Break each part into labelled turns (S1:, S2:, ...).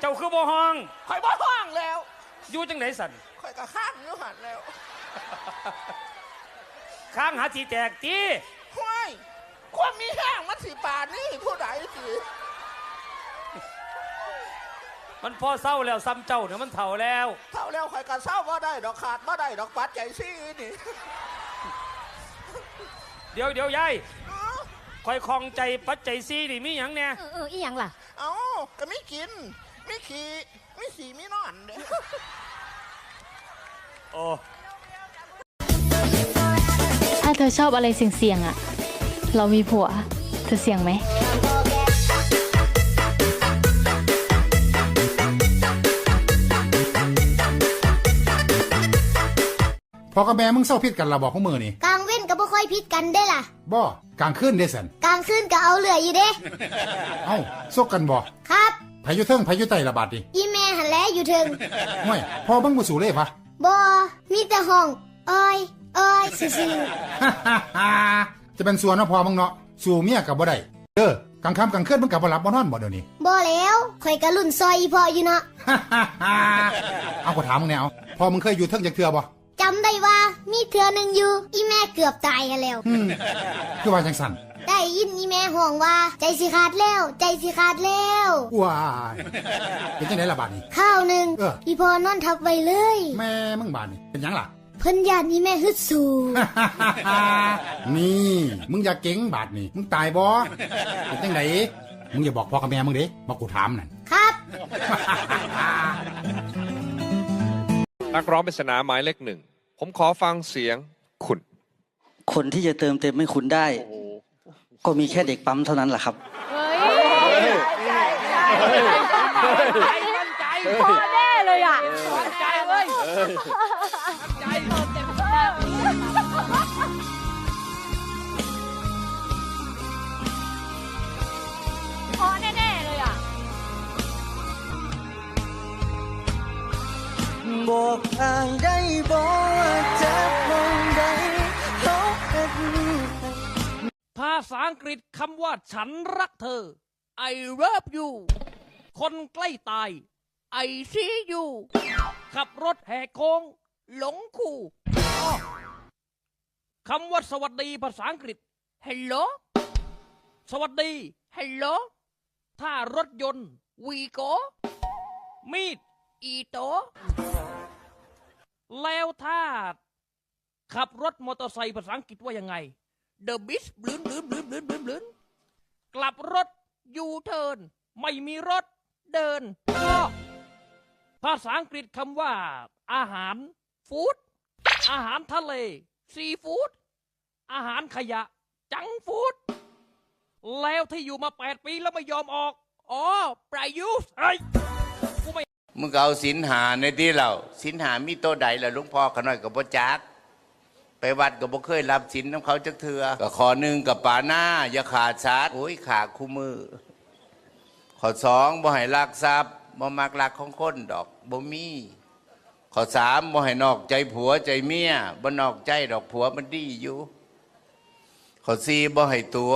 S1: เจ้าคือบ่ห้อง
S2: ข่อยบ่ห้องแล้ว
S1: อยู่จังไหนสัน
S2: ข่อยก็ข้างอยู่หันแล้ว
S1: ข้างหาสีแตกตี
S2: ห้วยความมีแห้งมันสิป่านนี่ผู้ใดสิ
S1: มันพอเศร้าแล้วซ้ำเจ้าเนี่ยมันเฒ่าแล้ว
S2: เท่าแล้วข่อยก็เศร้าบ่ได้ดอกขาดบ่ได้ดอกปัดใจซี่นี่
S1: เดี๋ยวเดี๋ยวยาย
S2: เอ้า
S1: คอยคลองใจปัจจัยซีนี่มีหยังเนี่ย
S3: เออเอออีหยังล่ะ
S2: เอ้าก็ไม่กิน ไม่ขี่ไม่ขี่ไม่นอนเด้อ
S1: โอ้
S4: ถ้าเธอชอบอะไรเสี่ยงๆอะเรามีผัว เธอเสี่ยงไหม
S5: พอกับแม่มึงเศร้าพิษกันละบอกของมือนี่
S6: กลางเว้นก็บ่ค่อยพิดกันได้ล่ะ
S5: บ่กลางคืนเด้สัน
S6: กลางคืนก็เอาเหลืออยู่เด้
S5: เอ้าซกกันบ่
S6: ครับ
S5: พายุเทิงพายุไตระบาดดิ
S6: อีแม่หันแลอยู่ถึง
S5: ห่วยพอเบังบ่สู่เลยปะ
S6: บอมีแต่ห้องอ้อยอ้อยซื่อ
S5: จะเป็นส่วนเนาะพอมึงเนาะสู่เมียกับบ่ได้เด้อกลางค่ำกลางคืนมึงกับบ่หลับบ่นอนบ่เดี๋ยวนี้
S6: ๆบ่แล้วข่อยกะลุ่นซอยอีพออยู่เนาะ
S5: เอาก็ถามมึงแนวพอมึงเคยอยู่เทิงจักเทื่อบ่
S6: จำได้ว่ามีเทือหนึ่งอยู่ อีแม่เกือบตายหั้นแล้ว
S5: อืมคือว่าจังสัน
S6: ได้ ยินอีแม่ห่วงว่า ใจสิขาดแล้ว ใจสิขาดแล้ว
S5: ว้ายเป็นจังไดล่ะบาดนี้
S6: ข้าวหนึ่ง
S5: เออ
S6: อี พอนอนทับไว้เลย
S5: แม่มึงบาดนี้เป็นหยังล่ะ
S6: เพิ่นยานอีแม่ฮึดสู
S5: นี่ มึงอย่าเก่งบาดนี่มึงตายบ่เป็นจังไดมึงอย่าบอกพ่อกับแม่มึงเด้บอกกูถามนั่น
S6: ครับ
S7: นักร้องปริศนาหมายเลขหนึ่ง ผมขอฟังเสียงคุณ
S8: คนที่จะเติมเต็มให้คุณได้ ก็มีแค่เด็กปั๊มเท่านั้นแหละครับ
S3: พอแน่เลยอะ
S1: ใจเลย
S3: พอแน่ๆเลยอะ
S8: บอกทางได้บอก
S1: ษาอังกฤษคำว่าฉันรักเธอ I love you คนใกล้ตาย I see you ขับรถแหกโค้ง หลงคู่อ้อคำว่าสวัสดีภาษาอังกฤษ Hello สวัสดี Hello ถ้ารถยนต์ We go มีด อีโต แล้วถ้า ขับรถมอเตอร์ไซค์ภาษาอังกฤษว่ายังไง The bis บลืนบลืนบลืนบลืนบลืนบลืนกลับรถยูเทิร์นไม่มีรถเดินก็ภาษาอังกฤษคำว่า อาหารฟู้ดอาหารทะเล ซีฟู้ดอาหารขยะ จังฟู้ดแล้วที่อยู่มาแปดปีแล้วไม่ยอมออก อ๋อ ประยุทธ์เฮ้ย
S9: มึงเอาสินหาในที่เราสินหามีโตวใดล่ะลุงพ่อขน้อยกับพ่อจัก ไปวัดก็บ่เคยรับสินน้ำเขาจักเถือก็ขอหนึ่งกับป่าหน้า อย่าขาดชาร์จโอ้ยขาคู่มือ ขอสองบ่ให้ลักทรัพย์บ่มักลักของคนดอกบ่มีขอสามบ่ให้นอกใจผัวใจเมียบ่นอกใจดอกผัวมันดีอยู่ ขอสี่บ่ให้ตัว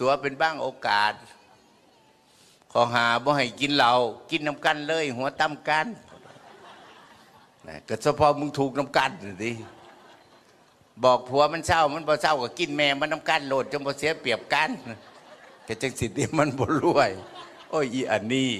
S9: ตัวเป็นบ้างโอกาส ขอหาบ่ให้กินเหล้ากินน้ำกันเลย หัวตั้มกันนะก็เฉพาะมึงถูกน้ำกันน่ะดิ บอกผัวมันเศร้ามันบ่เศร้าก็กินแม่มันน้ำกันโหลดจนบ่เสียเปรียบกันแกจังสิที่มันบ่รวย โอ้ยอีอันนี้